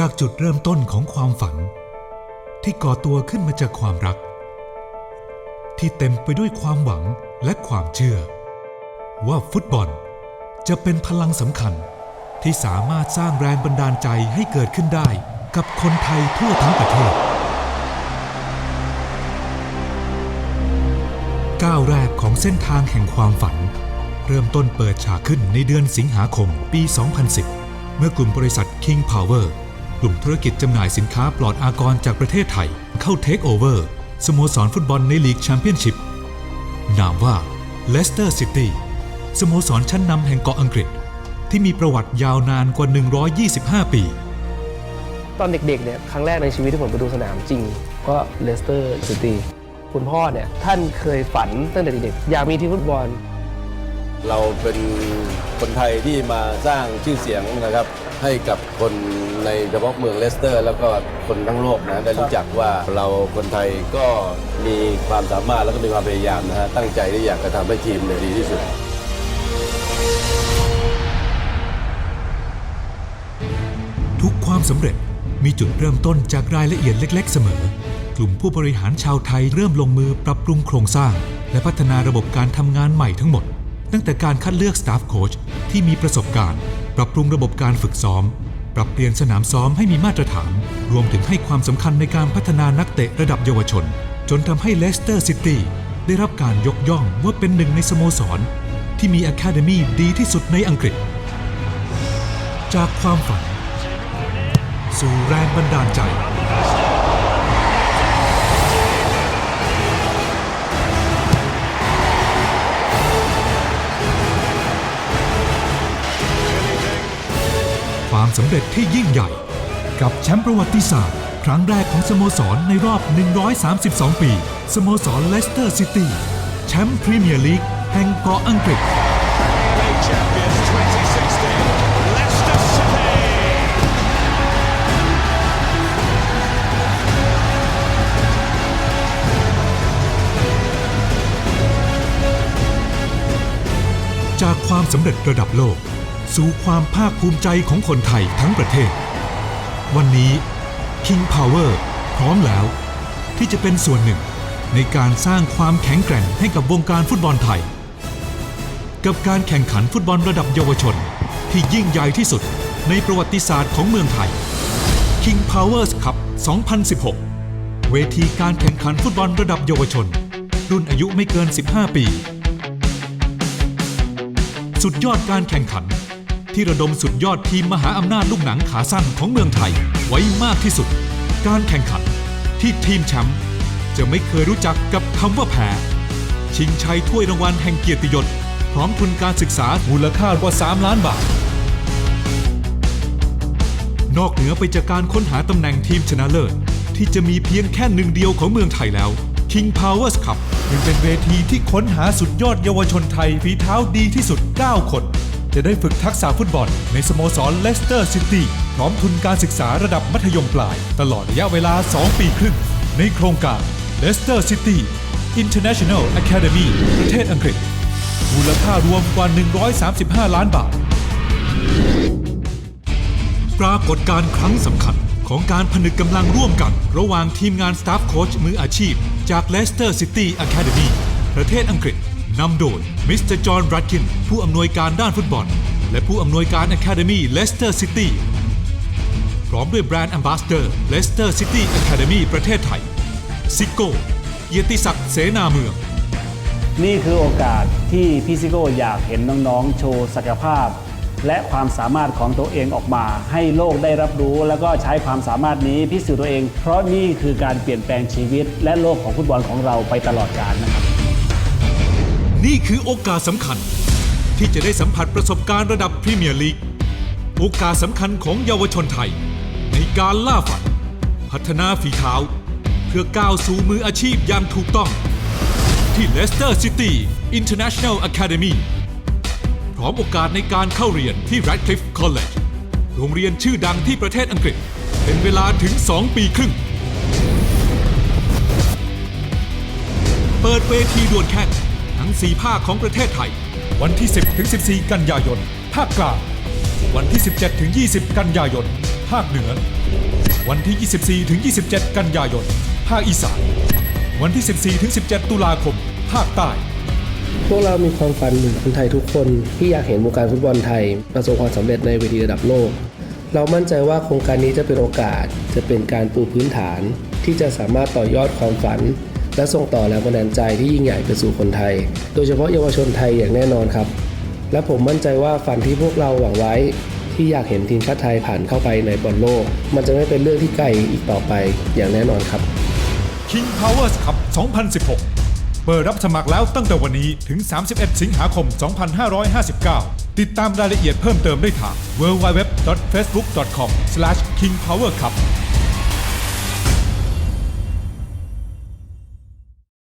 จากจุดเริ่มต้นของความฝัน ที่ก่อตัวขึ้นมาจากความรัก ที่เต็มไปด้วยความหวังและความเชื่อ ว่าฟุตบอลจะเป็นพลังสำคัญที่สามารถสร้างแรงบันดาลใจให้เกิดขึ้นได้กับคนไทยทั่วทั้งประเทศก้าวแรกของเส้นทางแห่งความฝัน เริ่มต้นเปิดฉากขึ้นในเดือนสิงหาคมปี 2010 เมื่อกลุ่มบริษัท King Power กลุ่มธุรกิจจำหน่ายสินค้าปลอดอากรจากประเทศไทย เข้าเทคโอเวอร์สโมสรฟุตบอลในลีกแชมเปี้ยนชิพนามว่า Leicester City สโมสรชั้นนำแห่งเกาะอังกฤษ ที่มีประวัติยาวนานกว่า 125 ปี ตอนเด็กๆเนี่ยครั้งแรกในชีวิตที่ผมไปดูสนามจริง ก็เลสเตอร์ซิตี้คุณพ่อเนี่ยท่านเคยฝันตั้งแต่เด็กๆอยากมีทีมฟุตบอล เราเป็นคนไทยที่มาสร้างชื่อเสียงนะครับ ให้กับคนในเฉพาะเมืองเลสเตอร์ แล้วก็คนทั้งโลกนะได้รู้จักว่าเราคนไทยก็มีความสามารถแล้วก็มีความพยายามนะฮะตั้งใจที่อยากจะทำให้ทีมเนี่ยดีที่สุดทุกความสำเร็จมีจุดเริ่มต้นจากรายละเอียดเล็ก ๆ เสมอ กลุ่มผู้บริหารชาวไทยเริ่มลงมือปรับปรุงโครงสร้าง และพัฒนาระบบการทำงานใหม่ทั้งหมด ตั้งแต่การคัดเลือกสตาฟโค้ชที่มีประสบการณ์ ปรับปรุงระบบการฝึกซ้อม ปรับเปลี่ยนสนามซ้อมให้มีมาตรฐาน รวมถึงให้ความสำคัญในการพัฒนานักเตะระดับเยาวชน จนทำให้เลสเตอร์ซิตี้ได้รับการยกย่องว่าเป็นหนึ่งในสโมสร ที่มีอะคาเดมีดีที่สุดในอังกฤษ จากความฝัน สู่แรงบันดาลใจ สำเร็จที่ยิ่งใหญ่ กับแชมป์ประวัติศาสตร์ ครั้งแรกของสโมสรในรอบ 132 ปี สโมสรเลสเตอร์ซิตี้แชมป์พรีเมียร์ลีกแห่งเกาะอังกฤษ จากความสำเร็จระดับโลก สู่ความภาคภูมิใจของคนไทยทั้งประเทศ วันนี้ King Power พร้อมแล้ว ที่จะเป็นส่วนหนึ่งในการสร้างความแข็งแกร่งให้กับวงการฟุตบอลไทย กับการแข่งขันฟุตบอลระดับเยาวชน ที่ยิ่งใหญ่ที่สุดในประวัติศาสตร์ของเมืองไทย King Powers Cup 2016 เวทีการแข่งขันฟุตบอลระดับเยาวชน รุ่นอายุไม่เกิน 15 ปี สุดยอดการแข่งขัน ที่ระดมสุดยอดทีมมหาอำนาจลูกหนังขาสั้นของเมืองไทยไว้มากที่สุด การแข่งขันที่ทีมแชมป์จะไม่เคยรู้จักกับคำว่าแพ้ชิงชัยถ้วยรางวัลแห่งเกียรติยศพร้อมทุนการศึกษามูลค่ากว่า 3 ล้านบาท นอกเหนือไปจากการค้นหาตำแหน่งทีมชนะเลิศ ที่จะมีเพียงแค่หนึ่งเดียวของเมืองไทยแล้ว King Powers Cup ยังเป็นเวทีที่ค้นหาสุดยอดเยาวชนไทยฝีเท้าดีที่สุด 9 คน จะได้ฝึกทักษะฟุตบอลในสโมสรเลสเตอร์ซิตี้พร้อมทุนการศึกษาระดับมัธยมปลาย ตลอดระยะเวลา 2 ปีครึ่ง ในโครงการ Leicester City International Academy ประเทศอังกฤษ มูลค่ารวมกว่า 135 ล้านบาท ปรากฏการณ์ครั้งสำคัญของการผนึกกำลังร่วมกัน ระหว่างทีมงานสตาฟโค้ชมืออาชีพ จาก Leicester City Academy ประเทศอังกฤษ นำโดยมิสเตอร์จอห์นรัดกินผู้อำนวยการด้านฟุตบอล และผู้อำนวยการ Academy Leicester City พร้อมด้วยแบรนด์ Ambassador Leicester City Academy ประเทศไทยซิโก้เกียติศักดิ์เสนาเมือง นี่คือโอกาสที่พี่ซิโก้อยากเห็นน้องๆ โชว์ศักยภาพ และความสามารถของตัวเองออกมา ให้โลกได้รับรู้ แล้วก็ใช้ความสามารถนี้พิสูจน์ตัวเอง เพราะนี่คือการเปลี่ยนแปลงชีวิต และโลกของฟุตบอลของเราไปตลอดกาลนะครับ นี่คือโอกาสสำคัญ ที่จะได้สัมผัสประสบการณ์ระดับพรีเมียร์ลีก โอกาสสำคัญของเยาวชนไทย ในการล่าฝัน พัฒนาฝีเท้า เพื่อก้าวสู่มืออาชีพอย่างถูกต้อง ที่ Leicester City International Academy พร้อมโอกาสในการเข้าเรียนที่ Radcliffe College โรงเรียนชื่อดังที่ประเทศอังกฤษ เป็นเวลาถึง 2 ปีครึ่ง เปิดเวทีดวลแข่ง ทั้ง 4 ภาคของประเทศไทย วันที่ 10 ถึง 14 กันยายน ภาคกลาง วันที่ 17 ถึง 20 กันยายน ภาคเหนือ วันที่ 24 ถึง 27 กันยายน ภาคอีสาน วันที่ 14 ถึง 17 ตุลาคม ภาคใต้ พวกเรามีความฝันเหมือนคนไทยทุกคนที่อยากเห็นวงการฟุตบอลไทย ประสบความสำเร็จในเวทีระดับโลก เรามั่นใจว่าโครงการนี้จะเป็นโอกาส จะเป็นการปูพื้นฐาน ที่จะสามารถต่อยอดความฝัน และส่งต่อแรงบันดาลใจที่ยิ่งใหญ่ไปสู่คนไทย โดยเฉพาะเยาวชนไทยอย่างแน่นอนครับ และผมมั่นใจว่าฝันที่พวกเราหวังไว้ ที่อยากเห็นทีมชาติไทยผ่านเข้าไปในบอลโลก มันจะไม่เป็นเรื่องที่ไกลอีกต่อไปอย่างแน่นอนครับ King Powers Cup 2016 เปิดรับสมัครแล้วตั้งแต่วันนี้ถึง 31 สิงหาคม 2559 ติดตามรายละเอียดเพิ่มเติมได้ทาง www.facebook.com/kingpowercup